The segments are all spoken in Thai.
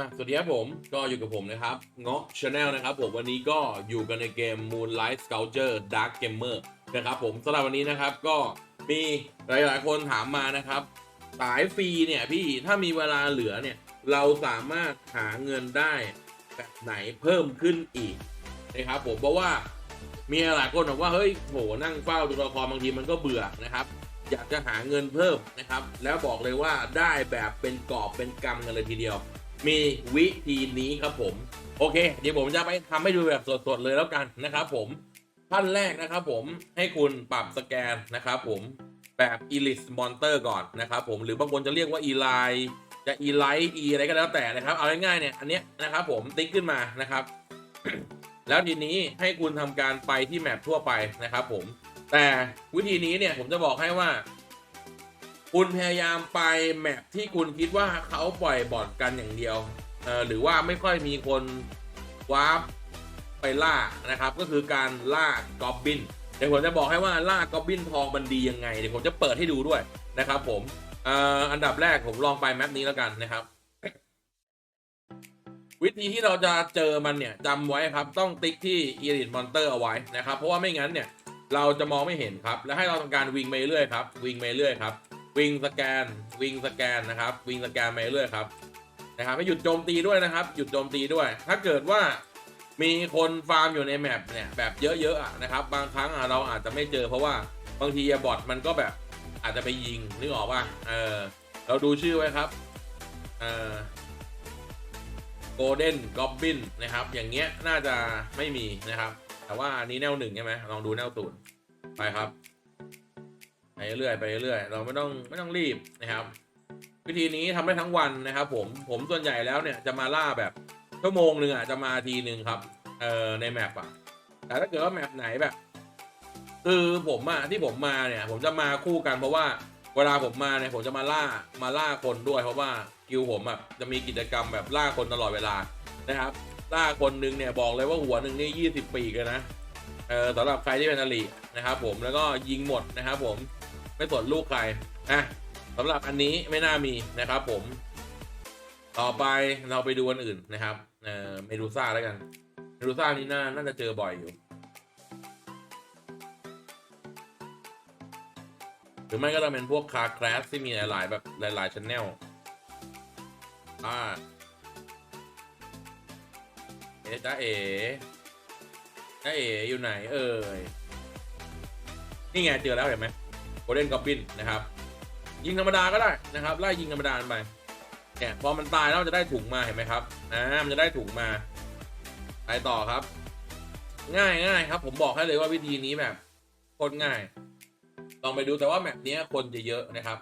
อะสวัสดีครับผมก็อยู่กับผมนะครับเงาะชาแนลนะครับผมวันนี้ก็อยู่กันในเกม Moonlight Sculpture Dark Gamer นะครับผมสำหรับวันนี้นะครับก็มีหลายๆ คนถามมานะครับ สายฟรีเนี่ยพี่ถ้ามีเวลาเหลือเนี่ย เราสามารถหาเงินได้แบบไหนเพิ่มขึ้นอีกนะครับผมเพราะว่ามีหลายคนบอกว่าเฮ้ยโหนั่งเฝ้าตัวละครบางทีมันก็เบื่อนะครับอยากจะหาเงินเพิ่มนะครับ แล้วบอกเลยว่าได้แบบเป็นกอบเป็นกำกันเลยทีเดียว มีวิธีนี้ครับผม โอเค เดี๋ยวผมจะไปทำให้ดูแบบสดๆเลยแล้วกันนะครับผมขั้นแรกนะครับผมให้คุณปรับสแกนนะครับผมแบบ Elite Monster ก่อนนะครับผมหรือบางคนจะเรียกว่า e l i จะ e l i e อะไรก็แล้วแต่นะครับ เอาง่ายๆเนี่ยอันเนี้ยนะครับผมติ๊กขึ้นมานะครับ แล้วทีนี้ให้คุณทำการไปที่แมปทั่วไปนะครับผมแต่วิธีนี้เนี่ยผมจะบอกให้ว่า คุณพยายามไปแมปที่คุณคิดว่าเขาปล่อยบอทกันอย่างเดียวเออหรือว่าไม่ค่อยมีคนวาร์ปไปล่านะครับ ก็คือการล่ากอบบินเดี๋ยวผมจะบอกให้ว่าล่ากอบบินทองมันดียังไงเดี๋ยวผมจะเปิดให้ดูด้วยนะครับผมเอ่ออันดับแรกผมลองไปแมปนี้แล้วกันนะครับ วิธีที่เราจะเจอมันเนี่ยจำไว้ครับต้องติ๊กที่ Elite Monster เอาไว้นะครับ เพราะว่าไม่งั้นเนี่ยเราจะมองไม่เห็นครับ แล้วให้เราทำการวิ่งไปเรื่อยครับวิ่งไปเรื่อยครับ วิ่งสแกนวิ่งสแกนนะครับวิ่งสแกนไปเรื่อยครับนะครับไม่หยุดโจมตีด้วยนะครับ หยุดโจมตีด้วย ถ้าเกิดว่ามีคนฟาร์มอยู่ในแมปเนี่ยแบบเยอะๆอะนะครับ บางครั้งเราอาจจะไม่เจอเพราะว่าบางทีบอทมันก็แบบอาจจะไปยิงนึกออกว่าเออเราดูชื่อไว้ครับเออโกลเด้นกอบบินนะครับ อย่างเงี้ยน่าจะไม่มีนะครับ แต่ว่าอันนี้แนวหนึ่งใช่ไหมลองดูแนวศูนย์ไปครับ ไปเรื่อยไปเรื่อยเราไม่ต้องไม่ต้องรีบนะครับ วิธีนี้ทำได้ทั้งวันนะครับ ผมผมส่วนใหญ่แล้วเนี่ยจะมาล่าแบบชั่วโมงหนึ่งอะจะมาทีหนึ่งครับเอ่อในแมปอะแต่ถ้าเกิดว่าแมปไหนแบบ คือผมอะที่ผมมาเนี่ย ผมจะมาคู่กันเพราะว่าเวลาผมมาเนี่ยผมจะมาล่ามาล่าคนด้วยเพราะว่ากิลผมอะจะมีกิจกรรมแบบล่าคนตลอดเวลานะครับล่าคนหนึ่งเนี่ยบอกเลยว่าหัวหนึ่งนี่ยี่สิบปีกันนะเออสำหรับใครที่เป็นอลีนะครับผมแล้วก็ยิงหมดนะครับผม ไม่สนลูกใครอะสำหรับอันนี้ไม่น่ามีนะครับผม ต่อไปเราไปดูอันอื่นนะครับเอ่อเมดูซ่าแล้วกัน เมดูซ่านี่น่าน่าจะเจอบ่อยอยู่ หรือไม่ก็จะเป็นพวกคาร์คลาสที่มีหลายๆแบบหลายๆชแนลอ่าเอ๊ะจ้าเอ๋จ้าเอ๋อยู่ไหนเอ่ยนี่ไงเจอแล้วเห็นไหม ลเด้นกอบบินนะครับ ยิงธรรมดาก็ได้นะครับไล่ยิงธรรมดาไปเนี่ยพอมันตายแล้วจะได้ถุงมาเห็นไหมครับอ่ามันจะได้ถุงมาไปต่อครับ ง่ายง่ายครับ ผมบอกให้เลยว่าวิธีนี้แบบโคตรง่าย ลองไปดูแต่ว่าแมปนี้คนจะเยอะนะครับ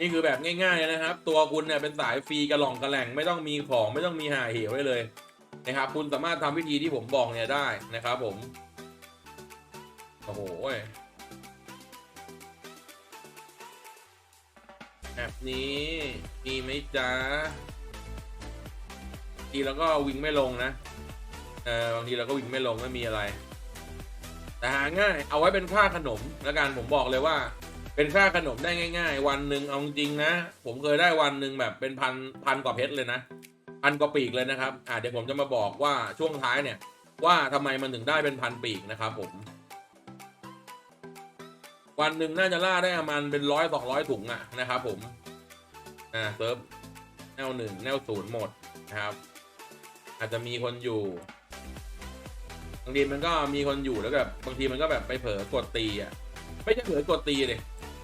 นี่คือแบบง่ายๆเลยนะครับ ตัวคุณเนี่ยเป็นสายฟรีกระหล่องกระแหล่งไม่ต้องมีของไม่ต้องมีหาเหวไว้เลย นะครับคุณสามารถทำวิธีที่ผมบอกเนี่ยได้นะครับผม โอ้โหแบบนี้มีไหมจ๊ะทีแล้วก็วิ่งไม่ลงนะเออบางทีเราก็วิ่งไม่ลงไม่มีอะไร แต่หาง่ายเอาไว้เป็นค่าขนมแล้วกันผมบอกเลยว่า เป็นค่าขนมได้ง่าย ๆ วันหนึ่งเอาจริงนะ ผมเคยได้วันหนึ่งแบบเป็นพันพันกว่าเพชรเลยนะ พันกว่าปีกเลยนะครับอ่าเดี๋ยวผมจะมาบอกว่าช่วงท้ายเนี่ยว่าทำไมมันถึงได้เป็นพันปีกนะครับผม วันหนึ่งน่าจะล่าได้ประมาณเป็นร้อยสองร้อยถุงอะนะครับผมอ่าเซิร์ฟแนวหนึ่งแนวศูนย์หมดนะครับ อาจจะมีคนอยู่บางทีมันก็มีคนอยู่แล้วแบบบางทีมันก็แบบไปเผลอกดตีอะไม่ใช่เผลอกดตีเลย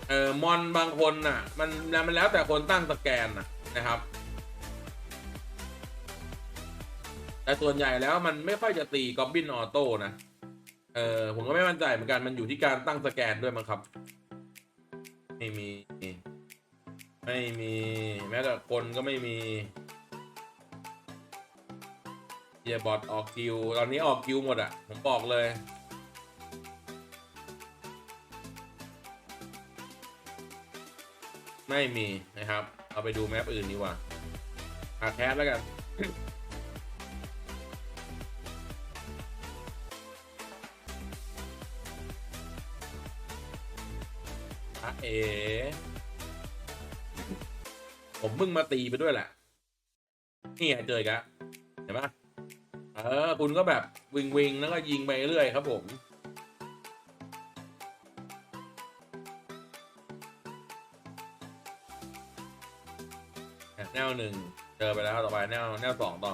เออมอนบางคนน่ะ มันมันแล้วแต่คนตั้งสแกนน่ะนะครับ แต่ส่วนใหญ่แล้วมันไม่ค่อยจะตีกอบบินออโต้นะ เออผมก็ไม่มั่นใจเหมือนกันมันอยู่ที่การตั้งสแกนด้วยมั้งครับ ไม่มี ไม่มี แม้แต่คนก็ไม่มีเยบอทออกคิว ตอนนี้ออกคิวหมดอะผมบอกเลยไม่มีนะครับ เอาไปดูแมปอื่นดีกว่าอาแคสแล้วกัน เอผมเพิ่งมาตีไปด้วยแหละนี่ไงเจออีกแล้วเห็นปะเออ คุณก็แบบวิงวิงแล้วก็ยิงไปเรื่อยครับผมแนวหนึ่งเจอไปแล้วต่อไปแนวแนวสองต่อ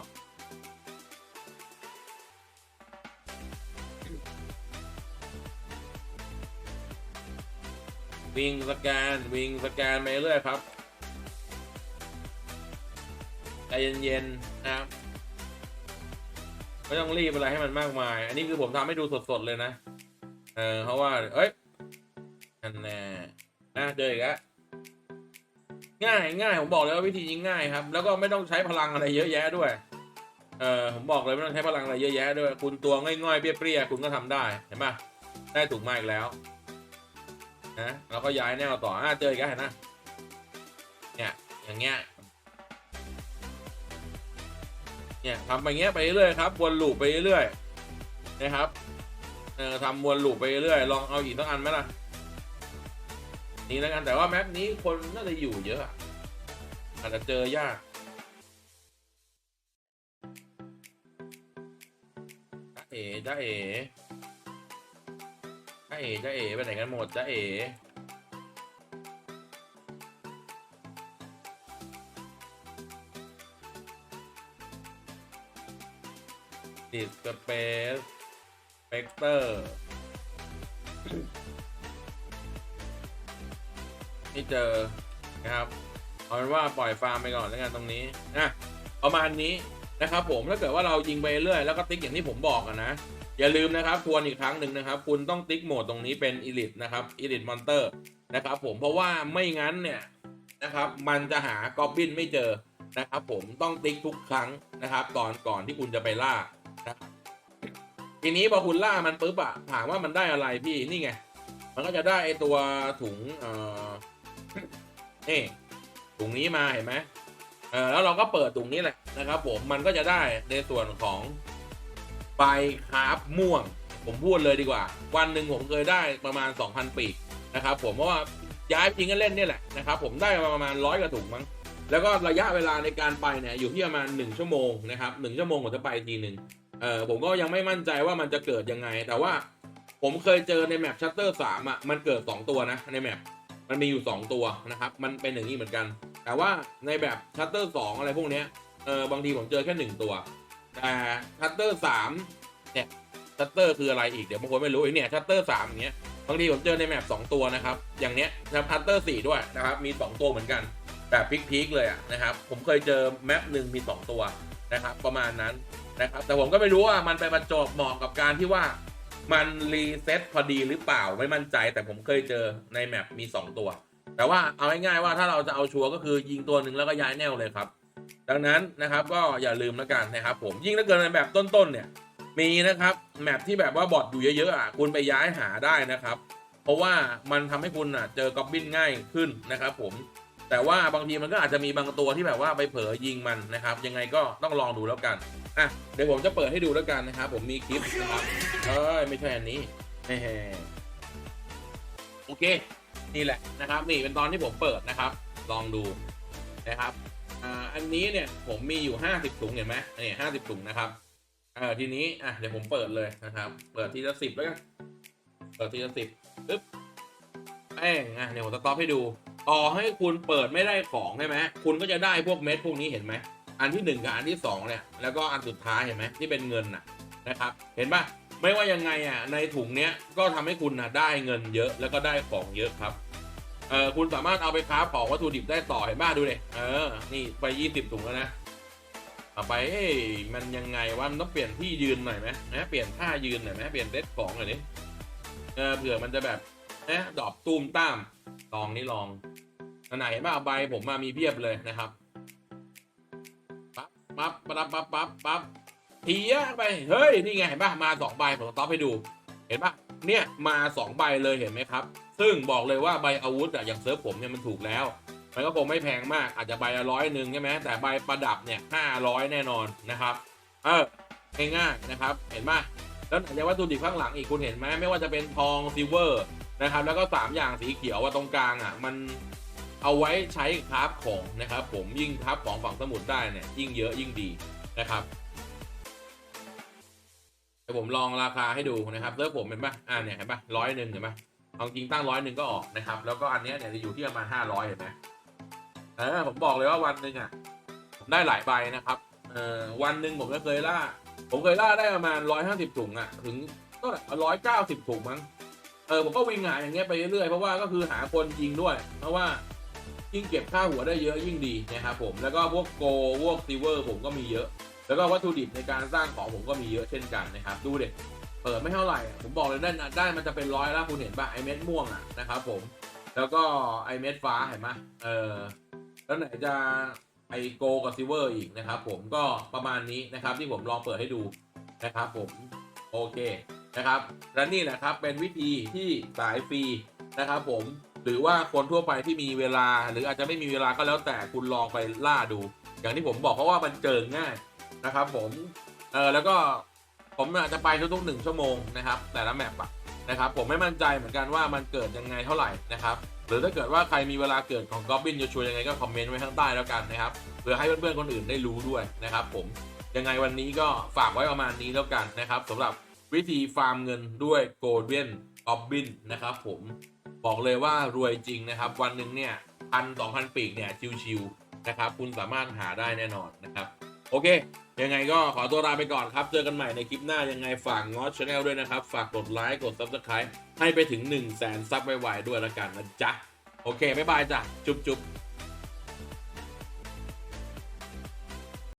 วิ่งสแกนวิ่งสแกนไปเรื่อยครับใจเย็นๆนะครับไม่ต้องรีบอะไรให้มันมากมาย อันนี้คือผมทำให้ดูสดๆเลยนะ เออเพราะว่า เอ้ยอันแน่นะเจออีกแล้วง่ายง่ายผมบอกเลยว่าวิธียิงง่ายครับ แล้วก็ไม่ต้องใช้พลังอะไรเยอะแยะด้วย เออผมบอกเลยไม่ต้องใช้พลังอะไรเยอะแยะด้วย คุณตัวง่อยๆเปรี้ยๆคุณก็ทำได้เห็นปะได้ถูกมาอีกแล้ว นะเราก็ย้ายแนวต่ออ่าเจออีกแล้วเห็นนะเนี่ยอย่างเงี้ยเนี่ยทำไปเงี้ยไปเรื่อยครับวนลูปไปเรื่อยนะครับเออทำวนลูปไปเรื่อยลองเอาอีกสักอันไหมล่ะนี่แล้วกันแต่ว่าแมปนี้คนน่าจะอยู่เยอะอาจจะเจอยากจ้าเอ๋จ้าเอ๋จ้ เอ๋จ้าเอ๋ไปไหนกันหมดจ้าเอ๋ดิสเปซเปกเตอร์นี่เจอนะครับเอาเป็นว่าปล่อยฟาร์มไปก่อนแล้วกันตรงนี้นะประมาณนี้นะครับผมถ้าเกิดว่าเรายิงไปเรื่อยแล้วก็ติ๊กอย่างที่ผมบอกอะนะ อย่าลืมนะครับทวนอีกครั้งหนึ่งนะครับ คุณต้องติ๊กโหมดตรงนี้เป็น Elite นะครับ Elite Monster นะครับผมเพราะว่าไม่งั้นเนี่ยนะครับมันจะหากอบบินไม่เจอนะครับผมต้องติ๊กทุกครั้งนะครับก่อนก่อนที่คุณจะไปล่านะทีนี้พอคุณล่ามันปุ๊บอะถามว่ามันได้อะไรพี่นี่ไง มันก็จะได้ไอตัวถุงเอ่อนี่ถุงนี้มาเห็นไหมเออแล้วเราก็เปิดถุงนี้แหละนะครับผมมันก็จะได้ในส่วนของ ใบคาร์บม่วง ผมพูดเลยดีกว่า วันหนึ่งผมเคยได้ประมาณ 2,000 ปีกนะครับผมเพราะว่าย้ายจริงก็เล่นเนี่ยแหละนะครับผมได้มาประมาณร้อยกระถุงมั้งแล้วก็ระยะเวลาในการไปเนี่ยอยู่ที่ประมาณ 1 ชั่วโมงนะครับหนึ่งชั่วโมงผมจะไปทีหนึ่งเออผมก็ยังไม่มั่นใจว่ามันจะเกิดยังไง แต่ว่าผมเคยเจอในแมปชัตเตอร์สามอะมันเกิด 2 ตัวนะในแมปมันมีอยู่ 2 ตัวนะครับมันเป็นอย่างนี้เหมือนกัน แต่ว่าในแบบชัตเตอร์2อะไรพวกเนี้ยเออบางทีผมเจอแค่ 1 ตัว แต่ชัตเตอร์3เนี่ยชัตเตอร์คืออะไรอีกเดี๋ยวบางคนไม่รู้อีกเนี่ยชัตเตอร์3อย่างเงี้ยบางทีผมเจอในแมป2ตัวนะครับ อย่างเนี้ยนะชัตเตอร์4ด้วยนะครับ มี2ตัวเหมือนกัน แบบพีคๆเลยอะนะครับ ผมเคยเจอแมปหนึ่งมี2ตัวนะครับ ประมาณนั้นนะครับ แต่ผมก็ไม่รู้ว่ามันไปบรรจบเหมาะกับการที่ว่ามันรีเซ็ตพอดีหรือเปล่าไม่มั่นใจ แต่ผมเคยเจอในแมปมี 2 ตัว แต่ว่าเอาง่ายๆว่าถ้าเราจะเอาชัวร์ก็คือยิงตัวหนึ่งแล้วก็ย้ายแนวเลยครับ ดังนั้นนะครับก็อย่าลืมแล้วกันนะครับผมยิ่งถ้าเกิดในแบบต้นๆเนี่ยมีนะครับแมปที่แบบว่าบอทอยู่เยอะๆอะคุณไปย้ายหาได้นะครับ เพราะว่ามันทำให้คุณอะเจอกอบบินง่ายขึ้นนะครับผมแต่ว่าบางทีมันก็อาจจะมีบางตัวที่แบบว่าไปเผลอยิงมันนะครับ ยังไงก็ต้องลองดูแล้วกันอะเดี๋ยวผมจะเปิดให้ดูแล้วกันนะครับผมมีคลิปนะครับเอ้ยไม่ใช่อันนี้แหมโอเค นี่แหละนะครับ นี่เป็นตอนที่ผมเปิดนะครับ ลองดูนะครับ อ่าอันนี้เนี่ยผมมีอยู่ 50ถุงเห็นไหมนี่ห้าสิบถุงนะครับเออทีนี้อะเดี๋ยวผมเปิดเลยนะครับ เปิดทีละสิบแล้วกันเปิดทีละสิบปึ๊บแป้งอะเดี๋ยวผมจะต็อปให้ดูต่อให้คุณเปิดไม่ได้ของใช่ไหมคุณก็จะได้พวกเม็ดพวกนี้เห็นไหมอันที่หนึ่งกับอันที่สองเนี่ยแล้วก็อันสุดท้ายเห็นไหมที่เป็นเงินน่ะนะครับ เห็นปะไม่ว่ายังไงอะในถุงเนี้ยก็ทำให้คุณนะได้เงินเยอะแล้วก็ได้ของเยอะครับ เออคุณสามารถเอาไปค้าของวัตถุดิบได้ต่อเห็นบ้าดูเลยเออ นี่ไปยี่สิบถุงแล้วนะต่อไปเอ้ยมันยังไงวะมันต้องเปลี่ยนที่ยืนหน่อยไหมนะเปลี่ยนท่ายืนหน่อยไหมเปลี่ยนเซตของหน่อยดิเออเผื่อมันจะแบบนะดอกตูมตามลองนี่ลองอันไหนเห็นป่ะใบผมมามีเพียบเลยนะครับปั๊บปั๊บปั๊บปั๊บปั๊บปั๊บทียไปเฮ้ยนี่ไงเห็นป่ะมาสองใบผมต๊อปให้ดู เห็นป่ะเนี่ยมาสองใบเลยเห็นไหมครับ ซึ่งบอกเลยว่าใบอาวุธอะอย่างเซิร์ฟผมเนี่ยมันถูกแล้ว มันก็คงไม่แพงมากอาจจะใบละร้อยหนึ่งใช่ไหมแต่ใบประดับเนี่ยห้าร้อยแน่นอนนะครับ เออง่ายๆนะครับ เห็นไหมแล้วไหนจะวัตถุดิบข้างหลังอีกคุณเห็นไหมไม่ว่าจะเป็นทองซิลเวอร์นะครับ แล้วก็สามอย่างสีเขียวว่าตรงกลางอะมันเอาไว้ใช้คราฟของนะครับ ผมยิ่งคราฟของฝั่งสมุทรได้เนี่ยยิ่งเยอะยิ่งดีนะครับเดี๋ยวผมลองราคาให้ดูนะครับเซิร์ฟผมเห็นปะอ่าเนี่ยเห็นปะร้อยหนึ่งเห็นปะ เอาจริงตั้งร้อยหนึ่งก็ออกนะครับ แล้วก็อันเนี้ยเนี่ยจะอยู่ที่ประมาณห้าร้อยเห็นไหมเออผมบอกเลยว่าวันหนึ่งอะผมได้หลายใบนะครับเออวันหนึ่งผมก็เคยล่า ผมเคยล่าได้ประมาณร้อยห้าสิบถุงอะถึงก็ร้อยเก้าสิบถุงมั้งเออผมก็วิ่งหาอย่างเงี้ยไปเรื่อยเพราะว่าก็คือหาคนยิงด้วย เพราะว่ายิ่งเก็บค่าหัวได้เยอะยิ่งดีนะครับผมแล้วก็พวกโกพวกซิเวอร์ผมก็มีเยอะ แล้วก็วัตถุดิบในการสร้างของผมก็มีเยอะเช่นกันนะครับ ดูเด็ก ปิดไม่เท่าไหร่ ผมบอกเลยได้ได้มันจะเป็นร้อยแล้วคุณเห็นป่ะไอเม็ดม่วงอะนะครับผม แล้วก็ไอเม็ดฟ้าเห็นไหมเออแล้วไหนจะไอโกกับซิเวอร์อีกนะครับผมก็ประมาณนี้นะครับที่ผมลองเปิดให้ดูนะครับผมโอเคนะครับและนี่แหละครับเป็นวิธีที่สายฟรีนะครับผมหรือว่าคนทั่วไปที่มีเวลา หรืออาจจะไม่มีเวลาก็แล้วแต่คุณลองไปล่าดู อย่างที่ผมบอกเพราะว่ามันเจอง่ายนะครับผมเออแล้วก็ ผมอาจจะไปทุกๆหนึ่งชั่วโมงนะครับแต่ละแมปอะนะครับผมไม่มั่นใจเหมือนกันว่ามันเกิดยังไงเท่าไหร่นะครับหรือถ้าเกิดว่าใครมีเวลาเกิดของกอบบินจะช่วยยังไงก็คอมเมนต์ไว้ข้างใต้แล้วกันนะครับเพื่อให้เพื่อนๆคนอื่นได้รู้ด้วยนะครับ ผมยังไงวันนี้ก็ฝากไว้ประมาณนี้แล้วกันนะครับสำหรับวิธีฟาร์มเงินด้วยโกลเด้นกอบบินนะครับ ผมบอกเลยว่ารวยจริงนะครับ วันหนึ่งเนี่ยพันสองพันปีกเนี่ยชิวๆนะครับคุณสามารถหาได้แน่นอนนะครับ โอเค ยังไงก็ขอตัวลาไปก่อนครับ เจอกันใหม่ในคลิปหน้ายังไงฝากงอช anel ด้วยนะครับ ฝากกดไลค์กด subscribe ให้ไปถึง 1 0 0 0 0 0ซับไวๆด้วยละกันนะจ๊ะ โอเค บ๊ายบายจ้ะ จุ๊บจุ๊บ